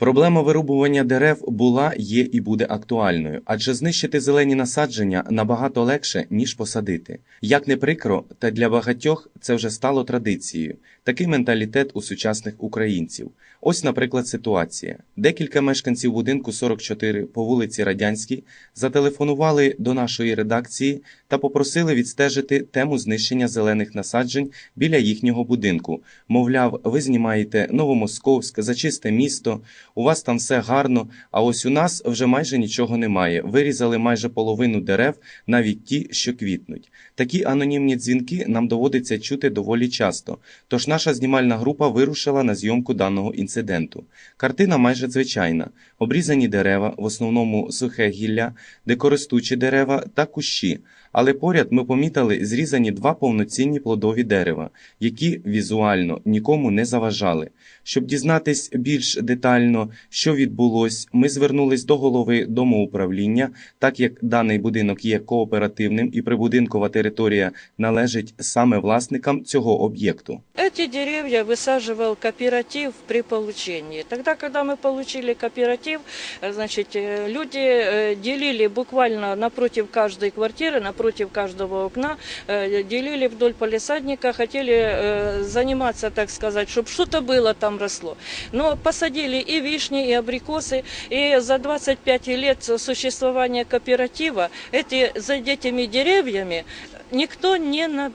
Проблема вирубування дерев була, є і буде актуальною, адже знищити зелені насадження набагато легше, ніж посадити. Як не прикро, та для багатьох це вже стало традицією. Такий менталітет у сучасних українців. Ось, наприклад, ситуація. Декілька мешканців будинку 44 по вулиці Радянській зателефонували до нашої редакції та попросили відстежити тему знищення зелених насаджень біля їхнього будинку. Мовляв, ви знімаєте Новомосковськ, зачисте місто, у вас там все гарно, а ось у нас вже майже нічого немає. Вирізали майже половину дерев, навіть ті, що квітнуть. Такі анонімні дзвінки нам доводиться чути доволі часто. Тож наша знімальна група вирушила на зйомку даного інциденту. Картина майже звичайна: обрізані дерева, в основному сухе гілля, дикоростучі дерева та кущі Але поряд ми помітили зрізані два повноцінні плодові дерева, які візуально нікому не заважали. Щоб дізнатись більш детально, що відбулось, ми звернулись до голови домоуправління, так як даний будинок є кооперативним і прибудинкова територія належить саме власникам цього об'єкту. Эти деревья высаживал кооператив при получении. Тогда, когда мы получили кооператив, э, значит, э, люди э, делили буквально напротив каждой квартиры, напротив каждого окна, э, делили вдоль полисадника, хотели э, заниматься, так сказать, чтобы что-то было там росло. Но посадили и вишни, и абрикосы, и за 25 лет существования кооператива эти, за этими деревьями никто не, на-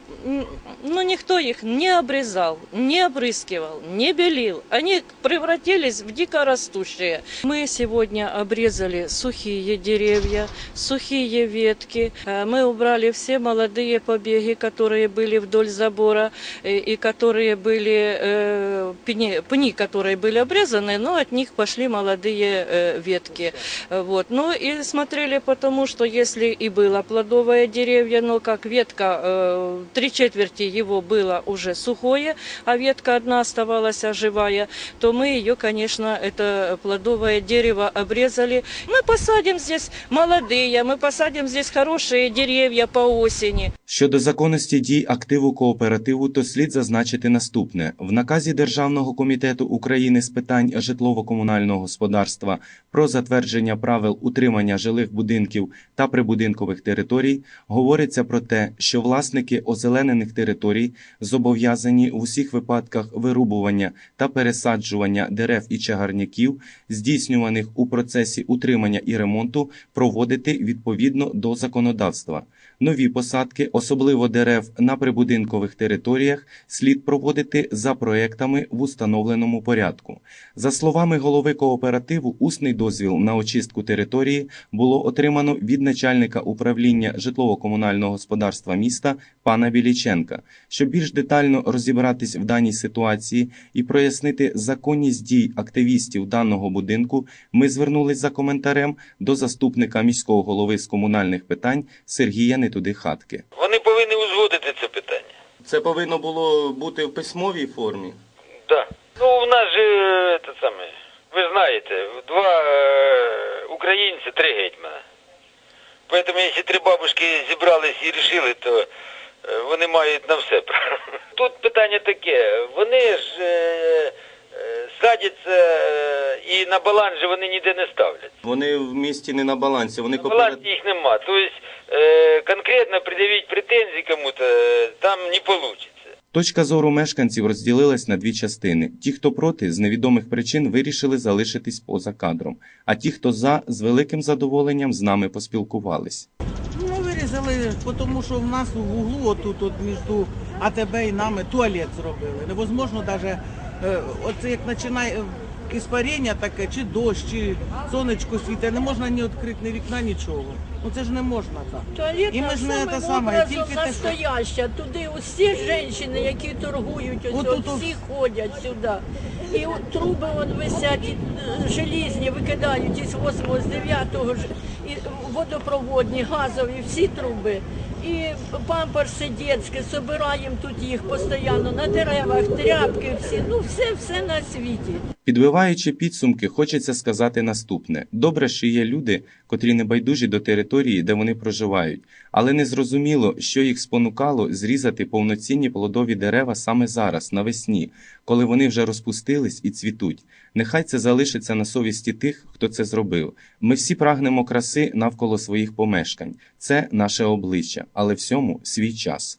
ну, никто их не обрезал, не обрызгивал, не белил. Они превратились в дикорастущие. Мы сегодня обрезали сухие деревья, сухие ветки. Э, Мы убрали все молодые побеги, которые были вдоль забора э, и которые были э, пни, пни, которые были обрезаны, но от них пошли молодые ветки. Вот. Ну и смотрели потому, что если и было плодовое деревья, но как ветка, э, три четверти его было уже сухое, а ветка одна оставалась живая, то мы ее, конечно, это плодовое дерево обрезали. Мы посадим здесь молодые, мы посадим здесь хорошие деревья по осени. Щодо законності дій активу кооперативу, то слід зазначити наступне: в наказі Державного комітету України з питань житлово-комунального господарства про затвердження правил утримання жилих будинків та прибудинкових територій говориться про те, що власники озеленених територій зобов'язані в усіх випадках вирубування та пересаджування дерев і чагарників, здійснюваних у процесі утримання і ремонту, проводити відповідно до законодавства. Нові посадки, особливо дерев на прибудинкових територіях, слід проводити за проектами в установленому порядку. За словами голови кооперативу, усний дозвіл на очистку території було отримано від начальника управління житлово-комунального господарства міста пана Біліченка. Щоб більш детально розібратись в даній ситуації і прояснити законність дій активістів даного будинку, ми звернулись за коментарем до заступника міського голови з комунальних питань Сергія Нетуди Хатки. Вони повинні узгодити це питання. Це повинно було бути в письмовій формі. Да. Ну, у нас же е, те саме. Ви знаєте, два е, українці, три гетьмана. Поэтому, якщо три бабушки зібрались і рішили, то е, вони мають на все право. Тут питання таке, вони ж е, е, садяться і на баланс же вони ніде не ставлять. Вони в місті не на балансі, вони На балансі їх нема. Тобто е, конкретно пред'явити претензії кому-то е, там не вийде. Точка зору мешканців розділилась на дві частини. Ті, хто проти, з невідомих причин вирішили залишитись поза кадром, а ті, хто за, з великим задоволенням з нами поспілкувались. Ну, вирізали, тому що в нас в углу, отут, от між АТБ і нами, туалет зробили. Невозможно навіть, оце як починає іспарення таке, чи дощ, чи сонечко світе, не можна ні відкрити, ні вікна, нічого. Ну це ж не можна так. Туалет І ми ж не те саме, тільки те, що- настояща. Туди усі жінки, які торгують, ось, От от, тут всі ходять сюди. І от труби вон висять, і, е, желізні викидають із 8 з 9 і водопроводні, газові, всі труби. І памперси дітські, собираємо тут їх постійно на деревах, тряпки всі, ну все, все на світі. Підбиваючи підсумки, хочеться сказати наступне: добре, що є люди, котрі не байдужі до території, де вони проживають, але не зрозуміло, що їх спонукало зрізати повноцінні плодові дерева саме зараз, навесні, коли вони вже розпустились і цвітуть. Нехай це залишиться на совісті тих, хто це зробив. Ми всі прагнемо краси навколо своїх помешкань. Це наше обличчя, але всьому свій час.